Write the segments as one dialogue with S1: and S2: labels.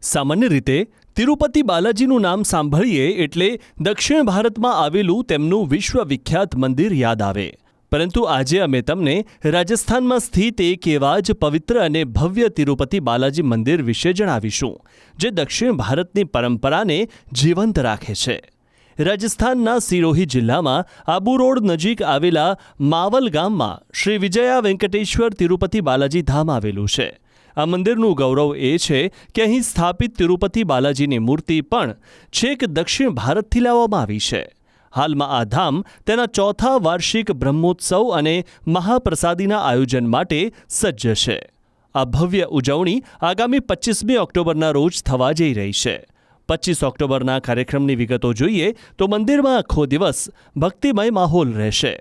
S1: સામાન્ય રીતે તિરુપતિ બાલાજીનું નામ સાંભળીએ એટલે દક્ષિણ ભારતમાં આવેલું તેમનું વિશ્વવિખ્યાત મંદિર યાદ આવે. પરંતુ આજે અમે તમને રાજસ્થાનમાં સ્થિત એક એવા જ પવિત્ર અને ભવ્ય તિરુપતિ બાલાજી મંદિર વિશે જણાવીશું, જે દક્ષિણ ભારતની પરંપરાને જીવંત રાખે છે. રાજસ્થાનના સિરોહી જિલ્લામાં આબુ રોડ નજીક આવેલા માવલ ગામમાં શ્રી વિજયા વેંકટેશ્વર તિરુપતિ બાલાજી ધામ આવેલું છે. આ મંદિરનું ગૌરવ એ છે કે અહીં સ્થાપિત તિરુપતિ બાલાજીની મૂર્તિ પણ છેક દક્ષિણ ભારતથી લાવવામાં આવી છે. હાલમાં આ ધામ તેના ચોથા વાર્ષિક બ્રહ્મોત્સવ અને મહાપ્રસાદીના આયોજન માટે સજ્જ છે. આ ભવ્ય ઉજવણી આગામી પચીસમી ઓક્ટોબરના રોજ થવા જઈ રહી છે. પચીસ ઓક્ટોબરના કાર્યક્રમની વિગતો જોઈએ તો મંદિરમાં આખો દિવસ ભક્તિમય માહોલ રહેશે.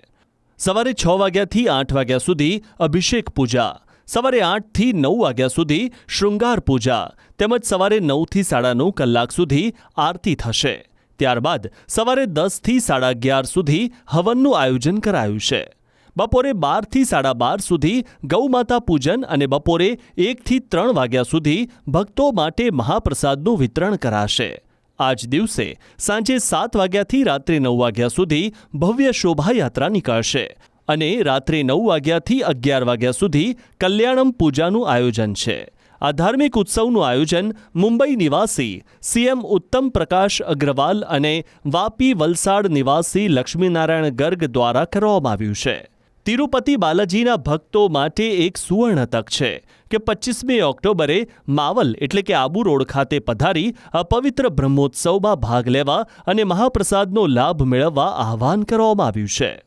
S1: સવારે છ વાગ્યાથી આઠ વાગ્યા સુધી અભિષેક પૂજા સવારે આઠથી નવ વાગ્યા સુધી શૃંગાર પૂજા, તેમજ સવારે નવથી સાડા નવ કલાક સુધી આરતી થશે. ત્યારબાદ સવારે દસથી સાડા અગિયાર સુધી હવનનું આયોજન કરાયું છે. બપોરે બારથી સાડા બાર સુધી ગૌમાતા પૂજન અને બપોરે એકથી ત્રણ વાગ્યા સુધી ભક્તો માટે મહાપ્રસાદનું વિતરણ કરાશે. આ જ દિવસે સાંજે સાત વાગ્યાથી રાત્રે નવ વાગ્યા સુધી ભવ્ય શોભાયાત્રા નીકળશે. અને રાત્રે નવ વાગ્યાથી અગિયાર વાગ્યા સુધી કલ્યાણમ પૂજાનું આયોજન છે. આ ધાર્મિક ઉત્સવનું આયોજન મુંબઈ નિવાસી સીએમ ઉત્તમ પ્રકાશ અગ્રવાલ અને વાપી વલસાડ નિવાસી લક્ષ્મીનારાયણ ગર્ગ દ્વારા કરવામાં આવ્યું છે. તિરુપતિ બાલાજીના ભક્તો માટે એક સુવર્ણ તક છે કે પચીસમી ઓક્ટોબરે માવલ એટલે કે આબુ રોડ ખાતે પધારી આ પવિત્ર બ્રહ્મોત્સવમાં ભાગ લેવા અને મહાપ્રસાદનો લાભ મેળવવા આહવાન કરવામાં આવ્યું છે.